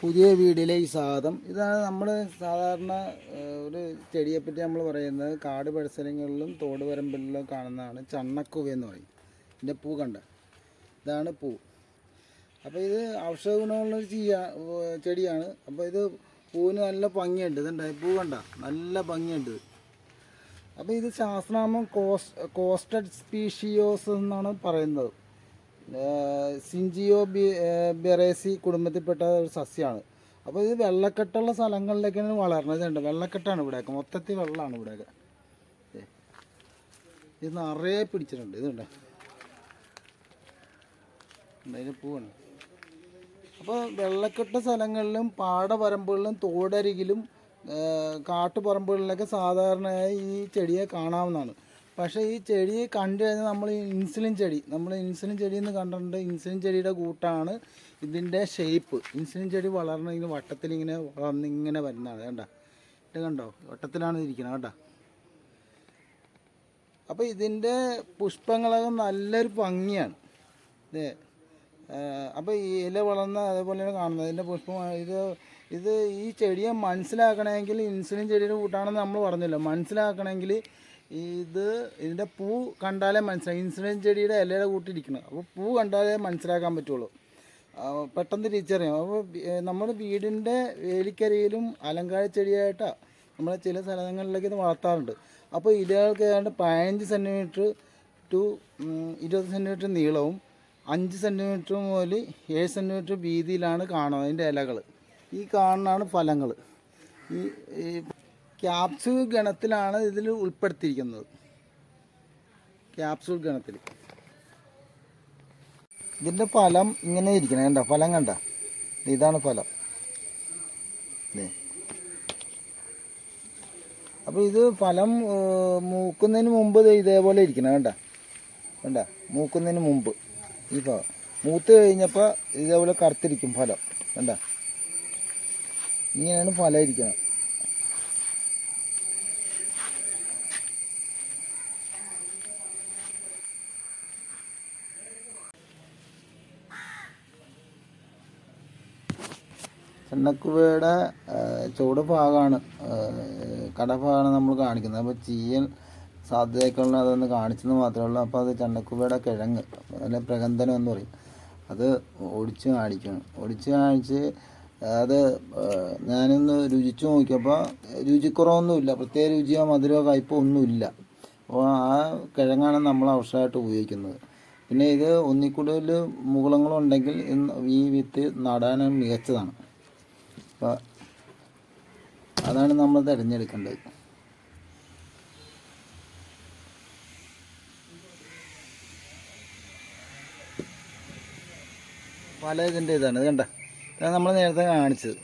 പുതിയ വീടിലെ ഈ സാധം ഇതാണ് നമ്മൾ സാധാരണ ഒരു ചെടിയെപ്പറ്റി നമ്മൾ പറയുന്നത് കാട് പരിസരങ്ങളിലും തോട് വരമ്പിലും കാണുന്നതാണ് ചണ്ണക്കുവ എന്ന് പറയും. ഇതിന്റെ പൂ കണ്ട ഇതാണ് പൂ. അപ്പോൾ ഇത് ഔഷധ ഗുണമുള്ള ഒരു ചീയ ചെടിയാണ്. അപ്പോൾ ഇത് പൂവിന് നല്ല ഭംഗിയുണ്ട്. ഇതുണ്ട്? പൂ കണ്ട നല്ല ഭംഗിയുണ്ട്. അപ്പോൾ ഇത് ശാസ്ത്രനാമം കോസ് കോസ്റ്റഡ് സ്പീഷിയോസ് എന്നാണ് പറയുന്നത്. സിഞ്ചിയോ ബി ബെറേസി കുടുംബത്തിൽപ്പെട്ട ഒരു സസ്യമാണ് അപ്പോൾ ഇത് വെള്ളക്കെട്ടുള്ള സ്ഥലങ്ങളിലേക്കാണ് വളർന്നതുണ്ട്. വെള്ളക്കെട്ടാണ് ഇവിടെയൊക്കെ. മൊത്തത്തിൽ വെള്ളമാണ് ഇവിടെയൊക്കെ. ഇത് നിറയെ പിടിച്ചിട്ടുണ്ട്. ഇതുണ്ട് അതിന് പൂവാണ്. അപ്പോൾ വെള്ളക്കെട്ട സ്ഥലങ്ങളിലും പാടപരമ്പുകളിലും തോടരികിലും കാട്ടുപറമ്പുകളിലൊക്കെ സാധാരണയായി ഈ ചെടിയെ കാണാവുന്നതാണ്. പക്ഷേ ഈ ചെടി കണ്ടു കഴിഞ്ഞാൽ നമ്മൾ ഇൻസുലിൻ ചെടി നമ്മൾ ഇൻസുലിൻ ചെടി എന്ന് കണ്ടിട്ടുണ്ട്. ഇൻസുലിൻ ചെടിയുടെ കൂട്ടാണ് ഇതിന്റെ ഷേപ്പ് ഇൻസുലിൻ ചെടി ഇങ്ങനെ വട്ടത്തിൽ ഇങ്ങനെ വരുന്നതാണ് കണ്ട? ഇത് കണ്ടോ? വട്ടത്തിലാണ് ഇരിക്കുന്നത് കേട്ടോ അപ്പോൾ ഇതിന്റെ പുഷ്പങ്ങളൊക്കെ നല്ലൊരു ഭംഗിയാണ്. ഇതേ അപ്പോൾ ഈ ഇല വളർന്ന അതേപോലെയാണ് കാണുന്നത്. ഇതിന്റെ പുഷ്പം ഇത് ഇത് ഈ ചെടിയെ മനസ്സിലാക്കണമെങ്കിൽ ഇൻസുലിൻ ചെടിയുടെ കൂട്ടാണെന്ന് നമ്മൾ പറഞ്ഞല്ലോ. മനസ്സിലാക്കണമെങ്കിൽ ഇത് ഇതിന്റെ പൂ കണ്ടാലേ മനസ്സിലാക്കും ഇൻസുലിൻ ചെടിയുടെ ഇലയുടെ കൂട്ടിരിക്കണം അപ്പോൾ പൂ കണ്ടാലേ മനസ്സിലാക്കാൻ പറ്റുള്ളൂ. പെട്ടെന്ന് തിരിച്ചറിയാം. അപ്പോൾ നമ്മുടെ വീടിന്റെ വേലിക്കരയിലും അലങ്കാര ചെടിയായിട്ടാണ് നമ്മൾ ചില സ്ഥലങ്ങളിലേക്ക് ഇത് വളർത്താറുണ്ട്. അപ്പോൾ ഇലകൾക്ക് ഏതാണ്ട് പതിനഞ്ച് സെന്റിമീറ്റർ ടു ഇരുപത് സെന്റിമീറ്റർ നീളവും അഞ്ച് സെന്റിമീറ്റർ മുതൽ ഏഴ് സെന്റിമീറ്റർ വീതിയിലാണ് കാണുന്നത് അതിന്റെ ഇലകൾ ഈ കാണുന്നതാണ് ഫലങ്ങൾ ഈ ക്യാപ്സൂൾ ഗണത്തിലാണ് ഇതിൽ ഉൾപ്പെടുത്തിയിരിക്കുന്നത്. ക്യാപ്സൂൾ ഗണത്തിൽ. ഇതിന്റെ ഫലം ഇങ്ങനെ ഇരിക്കണം കണ്ട? ഫലം കണ്ട? ഇതാണ് ഫലം. അപ്പോൾ ഇത് ഫലം മൂക്കുന്നതിന് മുമ്പ് ഇതേപോലെ ഇരിക്കണം കണ്ട? കണ്ട? മൂക്കുന്നതിന് മുമ്പ് ഈ ഫലം മൂത്ത് കഴിഞ്ഞപ്പോൾ ഇതേപോലെ കറുത്തിരിക്കും ഫലം. കണ്ട? ഇങ്ങനെയാണ് ഫലം ഇരിക്കുന്നത് ചെണ്ണക്കുവയുടെ ചുവട് ഭാഗമാണ് കടഭാഗമാണ് നമ്മൾ കാണിക്കുന്നത്. അപ്പോൾ ചീയൽ സാധ്യതയൊക്കെയുള്ള അതൊന്ന് കാണിച്ചെന്ന് മാത്രമേ ഉള്ളൂ. അപ്പോൾ അത് ചെണ്ണക്കുവയുടെ കിഴങ്ങ് അല്ലെ പ്രകന്ധനം എന്ന് പറയും. അത് ഒടിച്ച് കാണിക്കണം. ഒടിച്ച് കാണിച്ച് അത് ഞാനൊന്ന് രുചിച്ച് നോക്കിയപ്പോൾ രുചിക്കുറവൊന്നുമില്ല. പ്രത്യേക രുചിയോ മധുരമോ കയ്പോ ഒന്നുമില്ല. അപ്പോൾ ആ കിഴങ്ങാണ് നമ്മൾ ഔഷധമായിട്ട് ഉപയോഗിക്കുന്നത്. പിന്നെ ഇത് ഒന്നിക്കൂടുതൽ മുകുളങ്ങളുണ്ടെങ്കിൽ ഈ വിത്ത് നടാനും മികച്ചതാണ്. അപ്പോൾ അതാണ് നമ്മൾ തിരഞ്ഞെടുക്കേണ്ടത്. പല ഇതിന്റെ ഇതാണ് ഇത് കണ്ട? നമ്മൾ നേരത്തെ കാണിച്ചത്.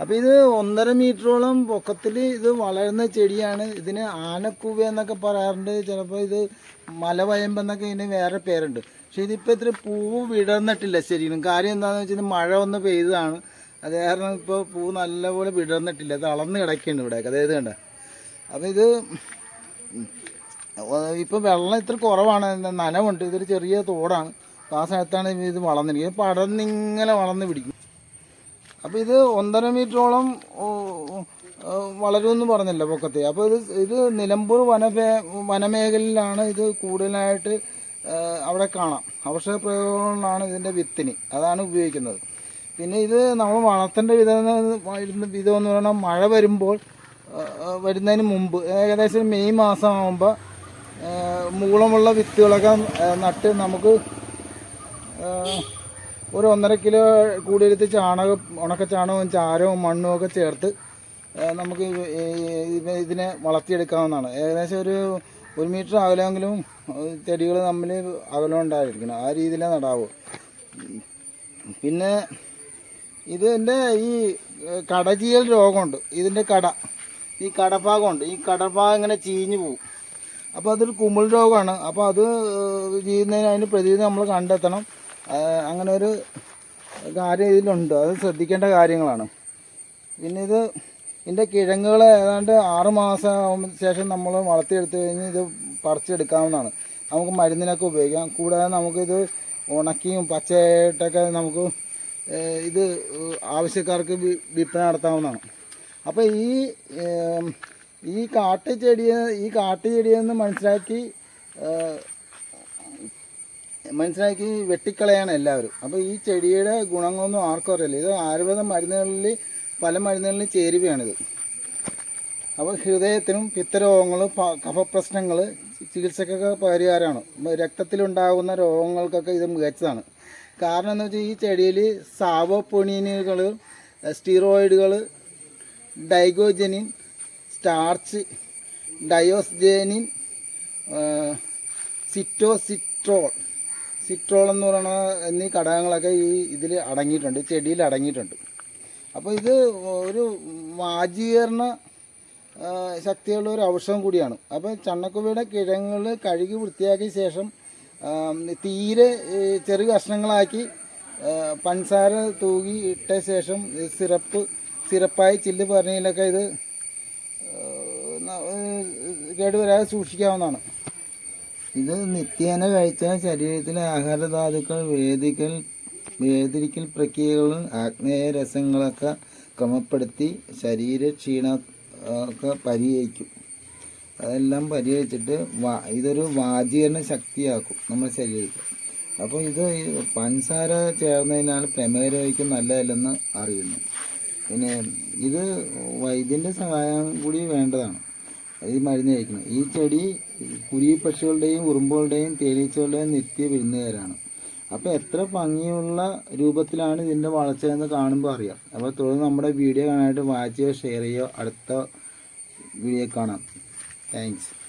അപ്പോൾ ഇത് ഒന്നര മീറ്ററോളം പൊക്കത്തിൽ ഇത് വളരുന്ന ചെടിയാണ്. ഇതിന് ആനക്കൂവ എന്നൊക്കെ പറയാറുണ്ട്. ചിലപ്പോൾ ഇത് മലവയമ്പെന്നൊക്കെ ഇതിന് വേറെ പേരുണ്ട്. പക്ഷേ ഇതിപ്പോൾ ഇത്ര പൂവ് വിടർന്നിട്ടില്ല ശരിക്കും. കാര്യം എന്താണെന്ന് വെച്ചാൽ മഴ ഒന്ന് പെയ്തതാണ്. അത് കാരണം ഇപ്പോൾ പൂ നല്ലപോലെ വിടർന്നിട്ടില്ല. അത് അളന്ന് കിടക്കുന്നുണ്ട് ഇവിടെയൊക്കെ. അതായത് കണ്ട? അപ്പോൾ ഇത് ഇപ്പോൾ വെള്ളം ഇത്ര കുറവാണ്. നനവുണ്ട്. ഇതൊരു ചെറിയ തോടാണ്. അപ്പം ആ സ്ഥലത്താണ് ഇത് വളർന്നിരിക്കുന്നത്. പടർന്നിങ്ങനെ വളർന്ന് പിടിക്കും. അപ്പോൾ ഇത് ഒന്നര മീറ്ററോളം വളരുമെന്ന് പറഞ്ഞല്ലോ പൊക്കത്തെ. അപ്പോൾ ഇത് ഇത് നിലമ്പൂർ വനമേ വനമേഖലയിലാണ് ഇത് കൂടുതലായിട്ട് അവിടെ കാണാം. ഔഷധ പ്രയോഗങ്ങളാണ് ഇതിന്റെ വിത്തിന്. അതാണ് ഉപയോഗിക്കുന്നത്. പിന്നെ ഇത് നമ്മൾ വളർത്തേണ്ട വിധം എന്ന് വിധം എന്ന് പറഞ്ഞാൽ മഴ വരുമ്പോൾ വരുന്നതിന് മുമ്പ് ഏകദേശം മെയ് മാസം ആകുമ്പോൾ മൂളമുള്ള വിത്തുകളൊക്കെ നട്ട് നമുക്ക് ഒരു ഒന്നര കിലോ കൂടിയെടുത്ത് ചാണകം ഉണക്ക ചാണകവും ചാരവും മണ്ണും ഒക്കെ ചേർത്ത് നമുക്ക് ഇതിനെ വളർത്തിയെടുക്കാവുന്നതാണ്. ഏകദേശം ഒരു ഒരു മീറ്റർ അകലെങ്കിലും ചെടികൾ തമ്മിൽ അകലം ഉണ്ടായിരിക്കണം. ആ രീതിയിലേ നടാവൂ പിന്നെ ഇതിന്റെ ഈ ഏഹ് കടചീയൽ രോഗമുണ്ട്. ഇതിന്റെ കട. ഈ കടഭാഗമുണ്ട്. ഈ കടഭാഗം ഇങ്ങനെ ചീഞ്ഞു പോകും അപ്പോൾ അതൊരു കുമിൾ രോഗമാണ്. അപ്പോൾ അത് ചെയ്യുന്നതിന് അതിന് പ്രതിവിധി നമ്മൾ കണ്ടെത്തണം. അങ്ങനെ ഒരു കാര്യം ഇതിലുണ്ട്. അത് ശ്രദ്ധിക്കേണ്ട കാര്യങ്ങളാണ്. പിന്നെ ഇത് ഇതിന്റെ കിഴങ്ങുകൾ ഏതാണ്ട് ആറ് മാസം ശേഷം നമ്മൾ വളർത്തിയെടുത്ത് കഴിഞ്ഞ് ഇത് പറിച്ചെടുക്കാവുന്നതാണ്. നമുക്ക് മരുന്നിനൊക്കെ ഉപയോഗിക്കാം. കൂടാതെ നമുക്കിത് ഉണക്കിയും പച്ചയായിട്ടൊക്കെ നമുക്ക് ഇത് ആവശ്യക്കാർക്ക് വിൽപ്പന നടത്താവുന്നതാണ്. അപ്പോൾ ഈ ഈ കാട്ടുചെടിയെ ഈ കാട്ടുചെടിയെന്ന് മനസ്സിലാക്കി ഏഹ്, മനസ്സിലാക്കി വെട്ടിക്കളയാണ് എല്ലാവരും. അപ്പോൾ ഈ ചെടിയുടെ ഗുണങ്ങളൊന്നും ആർക്കും അറിയില്ല. ഇത് ആയുർവേദ മരുന്നുകളിൽ പല മരുന്നുകളിൽ ചേരുവയാണിത് അപ്പോൾ ഹൃദയത്തിനും പിത്തരോഗങ്ങൾ കഫപ്രശ്നങ്ങൾ ചികിത്സക്കൊക്കെ പരിഹാരമാണ്. രക്തത്തിലുണ്ടാകുന്ന രോഗങ്ങൾക്കൊക്കെ ഇത് മികച്ചതാണ്. കാരണം എന്ന് വെച്ചാൽ ഈ ചെടിയിൽ സാവോപ്പൊണീനുകൾ സ്റ്റീറോയിഡുകൾ ഡൈഗോജനിൻ സ്റ്റാർച്ച് ഡയോസ്ജേനിൻ സിറ്റോസിട്രോൾ. സിട്രോൾ എന്ന് പറയുന്ന എന്നീ ഘടകങ്ങളൊക്കെ ഈ ഇതിൽ അടങ്ങിയിട്ടുണ്ട് ചെടിയിൽ അടങ്ങിയിട്ടുണ്ട്. അപ്പോൾ ഇത് ഒരു വാജീകരണ ശക്തിയുള്ള ഒരു ഔഷധം കൂടിയാണ്. അപ്പോൾ ചണ്ണക്കുവയുടെ കിഴങ്ങുകൾ കഴുകി വൃത്തിയാക്കിയ ശേഷം തീരെ ചെറു കഷ്ണങ്ങളാക്കി പഞ്ചസാര തൂകി ഇട്ട ശേഷം സിറപ്പ് സിറപ്പായി ചില്ല് പറഞ്ഞതിലൊക്കെ ഇത് കേടുവരാതെ സൂക്ഷിക്കാവുന്നതാണ്. ഇത് നിത്യേന കഴിച്ചാൽ ശരീരത്തിലെ ആഹാരധാതുക്കൾ വേദികൾ വേദിരിക്കൽ പ്രക്രിയകളും ആഗ്നേയ രസങ്ങളൊക്കെ ക്രമപ്പെടുത്തി ശരീര ക്ഷീണ ഒക്കെ പരിഹരിക്കും. അതെല്ലാം പരിഹരിച്ചിട്ട് വാ ഇതൊരു വാചീകരണ ശക്തിയാക്കും നമ്മുടെ ശരീരത്തിൽ അപ്പോൾ ഇത് പഞ്ചസാര ചേർന്നതിനാൽ പ്രമേഹരോഗിക്ക് നല്ലതല്ലെന്ന് അറിയുന്നു. പിന്നെ ഇത് വൈദ്യന്റെ സഹായം കൂടി വേണ്ടതാണ്. ഈ മരുന്ന് കഴിക്കണം. ഈ ചെടി കുരുവി പക്ഷികളുടെയും ഉറുമ്പുകളുടെയും തേനീച്ചകളുടെയും നിത്യ വിരുന്നുകാരാണ്. അപ്പോൾ എത്ര ഭംഗിയുള്ള രൂപത്തിലാണ് ഇതിന്റെ വളർച്ച എന്ന് കാണുമ്പോൾ അറിയാം. അപ്പോൾ തുടർന്ന് നമ്മുടെ വീഡിയോ കാണാനായിട്ട് വാച്ച് ഷെയർ ചെയ്യുക അടുത്ത വീഡിയോ കാണാം. Thanks.